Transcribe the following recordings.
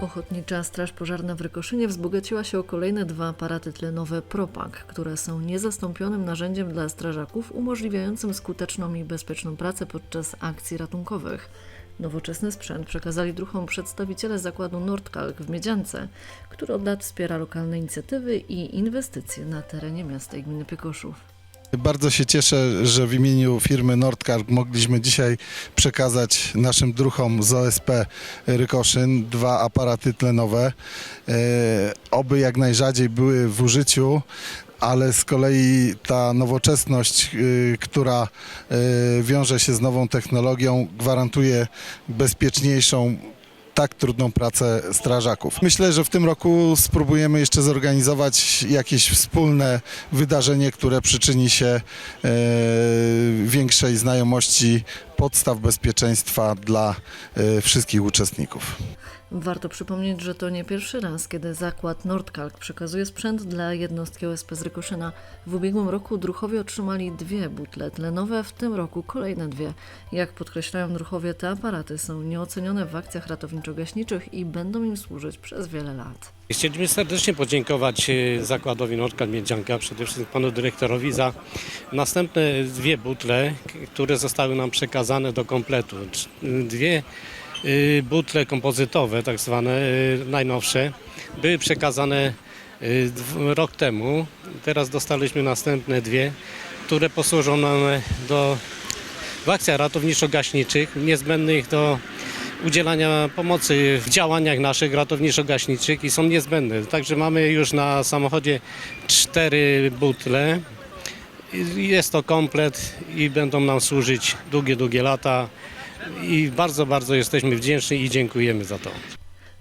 Ochotnicza Straż Pożarna w Rykoszynie wzbogaciła się o kolejne dwa aparaty tlenowe Propak, które są niezastąpionym narzędziem dla strażaków umożliwiającym skuteczną i bezpieczną pracę podczas akcji ratunkowych. Nowoczesny sprzęt przekazali druhom przedstawiciele zakładu Nordkalk w Miedziance, który od lat wspiera lokalne inicjatywy i inwestycje na terenie miasta i gminy Pykoszów. Bardzo się cieszę, że w imieniu firmy Nordkarg mogliśmy dzisiaj przekazać naszym druhom z OSP Rykoszyn dwa aparaty tlenowe. E, Oby jak najrzadziej były w użyciu, ale z kolei ta nowoczesność, y, która y, wiąże się z nową technologią, gwarantuje bezpieczniejszą tak trudną pracę strażaków. Myślę, że w tym roku spróbujemy jeszcze zorganizować jakieś wspólne wydarzenie, które przyczyni się e, większej znajomości podstaw bezpieczeństwa dla e, wszystkich uczestników. Warto przypomnieć, że to nie pierwszy raz, kiedy zakład Nordkalk przekazuje sprzęt dla jednostki OSP z Rykoszyna. W ubiegłym roku druchowie otrzymali dwie butle tlenowe, w tym roku kolejne dwie. Jak podkreślają druchowie, te aparaty są nieocenione w akcjach ratowniczo-gaśniczych i będą im służyć przez wiele lat. Chcieliśmy serdecznie podziękować e, zakładowi Nordkal Miedzianka, przede wszystkim panu dyrektorowi za następne dwie butle, które zostały nam przekazane do kompletu. Dwie butle kompozytowe, tak zwane y, najnowsze, były przekazane y, rok temu. Teraz dostaliśmy następne dwie, które posłużą nam do w akcjach ratowniczo-gaśniczych niezbędnych do udzielania pomocy w działaniach naszych ratowniczo-gaśniczych i są niezbędne. Także mamy już na samochodzie cztery butle. Jest to komplet i będą nam służyć długie, długie lata. I bardzo, bardzo jesteśmy wdzięczni i dziękujemy za to.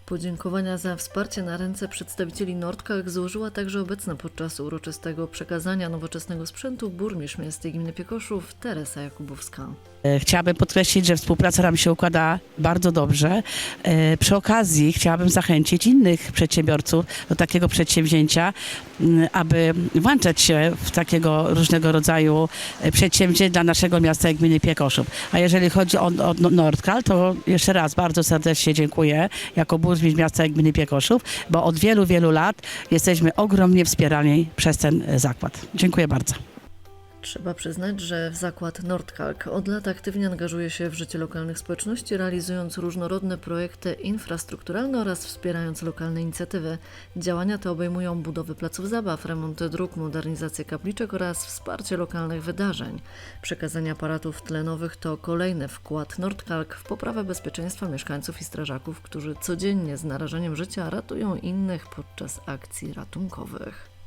Podziękowania za wsparcie na ręce przedstawicieli Nordkalk złożyła także obecna podczas uroczystego przekazania nowoczesnego sprzętu burmistrz miasta gminy Piekoszów Teresa Jakubowska. E, Chciałabym podkreślić, że współpraca nam się układa bardzo dobrze. E, Przy okazji chciałabym zachęcić innych przedsiębiorców do takiego przedsięwzięcia, m, aby włączać się w takiego różnego rodzaju e, przedsięwzięć dla naszego miasta i gminy Piekoszów. A jeżeli chodzi o, o Nordkal, to jeszcze raz bardzo serdecznie dziękuję jako burmistrz miasta i gminy Piekoszów, bo od wielu, wielu lat jesteśmy ogromnie wspierani przez ten e, zakład. Dziękuję bardzo. Trzeba przyznać, że zakład Nordkalk od lat aktywnie angażuje się w życie lokalnych społeczności, realizując różnorodne projekty infrastrukturalne oraz wspierając lokalne inicjatywy. Działania te obejmują budowę placów zabaw, remonty dróg, modernizację kapliczek oraz wsparcie lokalnych wydarzeń. Przekazanie aparatów tlenowych to kolejny wkład Nordkalk w poprawę bezpieczeństwa mieszkańców i strażaków, którzy codziennie z narażeniem życia ratują innych podczas akcji ratunkowych.